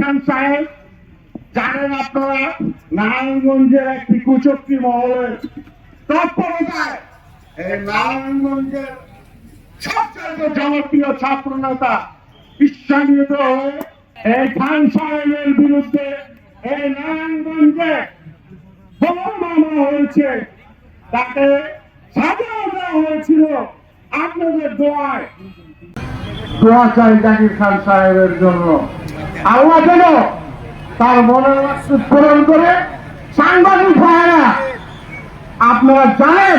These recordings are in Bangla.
খান সাহেব, জানেন আপনারা, নারায়ণগঞ্জের একটি কুচক্রি মহলের তৎপরতায় এই নারায়ণগঞ্জের সবচেয়ে জনপ্রিয় ছাত্র নেতা বিশ্বান্বিত হয়ে এই খান সাহেবের বিরুদ্ধে এই নারায়ণগঞ্জে বোমা মামা হয়েছে। তাকে সাজাও দেওয়া হয়েছিল আপনাদের দোয়ায়। দোয়া চাই জাকির খান সাহেবের জন্য। আল্লাহ তার মনের পূরণ করে সাংবাদিক ভাইরা আপনারা জানেন,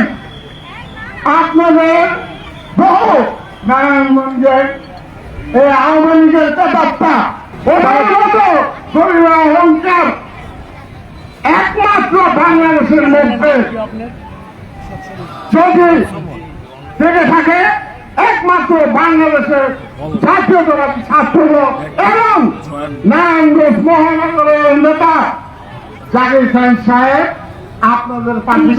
আপনাদের বহু নারায়ণগঞ্জের এই আওয়ামী লীগের মতো অহংকার। একমাত্র বাংলাদেশের মধ্যে যদি থেকে থাকে একমাত্র বাংলাদেশের জাতীয়তাবাদী ছাত্রদল এবং নারায়ণগঞ্জ মহানগরের নেতা জাকির খান সাহেব আপনাদের পাশে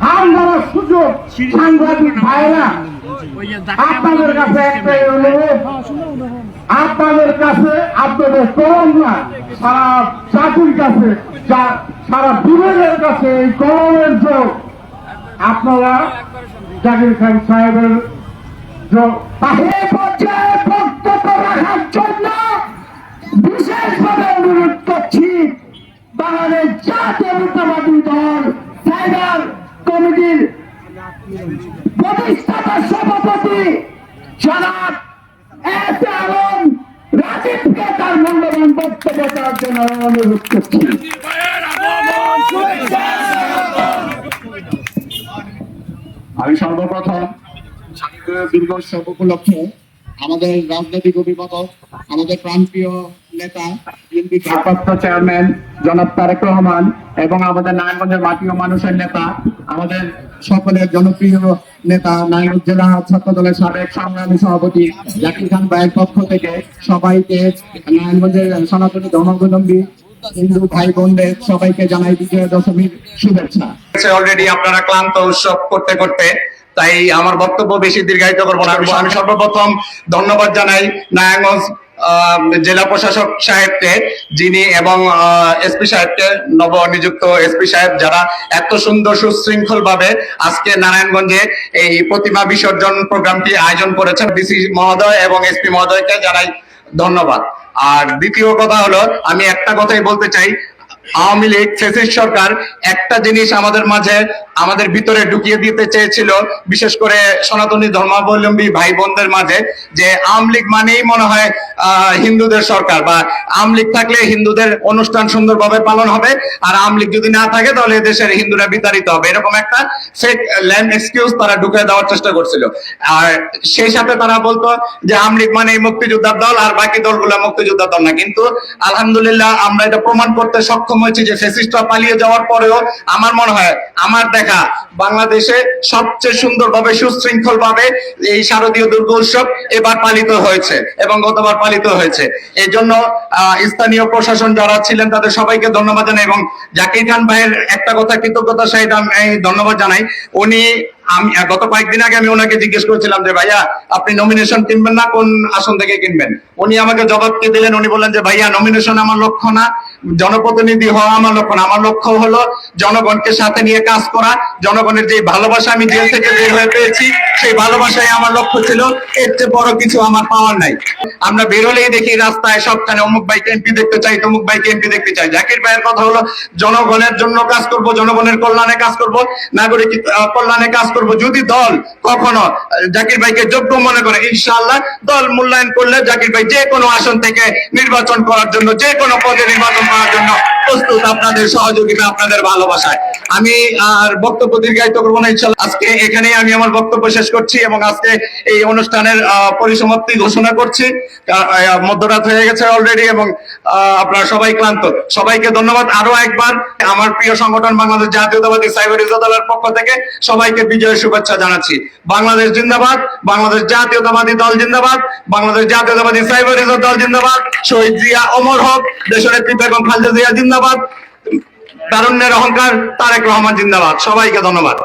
হাম দেওয়ার সুযোগ সাংবাদিক ভাইরা আপনাদের কাছে একটাই অনুরোধ। আপনাদের কাছে আপনাদের কলম না সারা জাতির কাছে সারা বিভাগের কাছে এই কলমের যোগ। আপনারা জাকির খান সাহেবের যোগ- পাশে পর্যায়ে বক্তব্য রাখার জন্য বিশেষভাবে অনুরোধ করছি বাংলাদেশ জাতীয়তাবাদী দল সাইবার কমিটির প্রতিষ্ঠাতা সভাপতি জনাব এস আলম রাজীবকে তার মূল্যবান বক্তব্য দেওয়ার জন্য অনুরোধ করছি। আমি সর্বপ্রথম স্বাধীনতা দিবস উপলক্ষে আমাদের রাজনৈতিক অভিভাবক, আমাদের প্রান্তীয় নেতা ভারপ্রাপ্ত চেয়ারম্যান জনাব তারেক রহমান এবং আমাদের নারায়ণগঞ্জের মাটিও মানুষের নেতা, আমাদের সকলের জনপ্রিয় নেতা নারায়ণগঞ্জ জেলা ছাত্র দলের সাবেক সংগ্রামী সভাপতি জাকির খান ভাইয়ের পক্ষ থেকে সবাইকে নারায়ণগঞ্জের সনাতনী ধর্মাবলম্বী হিন্দু ভাই বোনদের সবাইকে জানাই বিজয়া দশমীর শুভেচ্ছা। অলরেডি আপনারা ক্লান্ত উৎসব করতে করতে তাই আমার বক্তব্য বেশি দীর্ঘায়িত করব না। আমি- সর্বপ্রথম ধন্যবাদ জানাই নারায়ণগঞ্জ জেলা প্রশাসক সাহেবকে যিনি এবং এসপি সাহেবকে নবনিযুক্ত এসপি সাহেব যারা এত সুন্দর সুশৃঙ্খল ভাবে আজকে নারায়ণগঞ্জে এই প্রতিমা বিসর্জন প্রোগ্রামটি আয়োজন করেছেন ডিসি মহোদয় এবং এসপি মহোদয়কে জানাই ধন্যবাদ। আর দ্বিতীয় কথা হলো, আমি একটা কথাই বলতে চাই আওয়ামী লীগ ফেসিস সরকার একটা জিনিস আমাদের মাঝে, আমাদের ভিতরে ঢুকিয়ে দিতে চেয়েছিল, বিশেষ করে সনাতনী ধর্মাবলম্বী ভাই বোনদের মাঝে, যে আওয়ামী লীগ মানেই মনে হয় হিন্দুদের সরকার বা আওয়ামী লীগ থাকলে হিন্দুদের অনুষ্ঠান সুন্দরভাবে পালন হবে, আর আওয়ামী লীগ যদি না থাকে তাহলে দেশের হিন্দুরা বিতাড়িত হবে। এরকম একটা ফেক ল্যান্ড এক্সকিউজ তারা ঢুকে দেওয়ার চেষ্টা করছিল। আর সেই সাথে তারা বলতো যে আওয়ামী লীগ মানে মুক্তিযোদ্ধার দল, আর বাকি দলগুলো মুক্তিযোদ্ধার দল না। কিন্তু আলহামদুলিল্লাহ আমরা এটা প্রমাণ করতে সক্ষম হয়েছি যে ফেসিস্টরা পালিয়ে যাওয়ার পরেও আমার মনে হয়, আমার দেখা বাংলাদেশে সবচেয়ে সুন্দরভাবে সুশৃঙ্খল ভাবে এই শারদীয় দুর্গা উৎসব এবার পালিত হয়েছে এবং গতবার পালিত হয়েছে। এই জন্য স্থানীয় প্রশাসন যারা ছিলেন তাদের সবাইকে ধন্যবাদ জানাই এবং জাকির খান ভাইয়ের একটা কথা কৃতজ্ঞতা সহিত আমি ধন্যবাদ জানাই। উনি আমি গত কয়েকদিন আগে আমি ওনাকে জিজ্ঞেস করেছিলাম যে, ভাইয়া, আপনি নমিনেশন কিনবেন না? কোন আসন থেকে কিনবেন? উনি আমাকে জবাব কি দিলেন, উনি বললেন যে, ভাইয়া নমিনেশন আমার লক্ষ্য না। জনপ্রতিনিধি হওয়া আমার লক্ষ্য না। আমার লক্ষ্য হলো জনগণকে সাথে নিয়ে কাজ করা। জনগণের যে ভালোবাসা আমি জেল থেকে বের হয়ে পেয়েছি, সেই ভালোবাসাই আমার লক্ষ্য ছিল। এর চেয়ে বড় কিছু আমার পাওয়ার নাই। আমরা বেরোলেই দেখি রাস্তায় সবখানে অমুক ভাইকে এমপি দেখতে চাই, তমুক ভাইকে এমপি দেখতে চাই। জাকির ভাইয়ের কথা হলো, জনগণের জন্য কাজ করব, জনগণের কল্যাণে কাজ করব। নাগরিক কল্যাণে কাজ করব যদি দল কখনো জাকির ভাইকে যোগ্য মনে করে ইনশাল্লাহ দল মূল্যায়ন করলে জাকির ভাই যে কোনো আসন থেকে নির্বাচন করার জন্য, যে কোনো পদে নির্বাচন করার জন্য প্রস্তুত আপনাদের সহযোগিতা, আপনাদের ভালোবাসায়। আমি আর বক্তব্য দীর্ঘায়িত করব না, ইনশাল্লাহ। আজকে এখানেই আমি আমার বক্তব্য শেষ করছি এবং আজকে এই অনুষ্ঠানের পরিসমাপ্তি ঘোষণা করছি। মধ্যরাত হয়ে গেছে অলরেডি এবং আপনারা সবাই ক্লান্ত। সবাইকে ধন্যবাদ। আরও একবার আমার প্রিয় সংগঠন বাংলাদেশ জাতীয়তাবাদী সাইবার ইজাদালার পক্ষ থেকে সবাইকে বিজয়ের শুভেচ্ছা জানাচ্ছি। বাংলাদেশ জিন্দাবাদ, বাংলাদেশ জাতীয়তাবাদী দল জিন্দাবাদ, বাংলাদেশ জাতীয়তাবাদী সাইবার ইজাদ দল জিন্দাবাদ, শহীদ জিয়া অমর হক, দেশনেত্রী বেগম খালেদা জিয়া জিন্দাবাদ। তারুণ্যের অহংকার তারেক রহমান জিন্দাবাদ। সবাইকে ধন্যবাদ।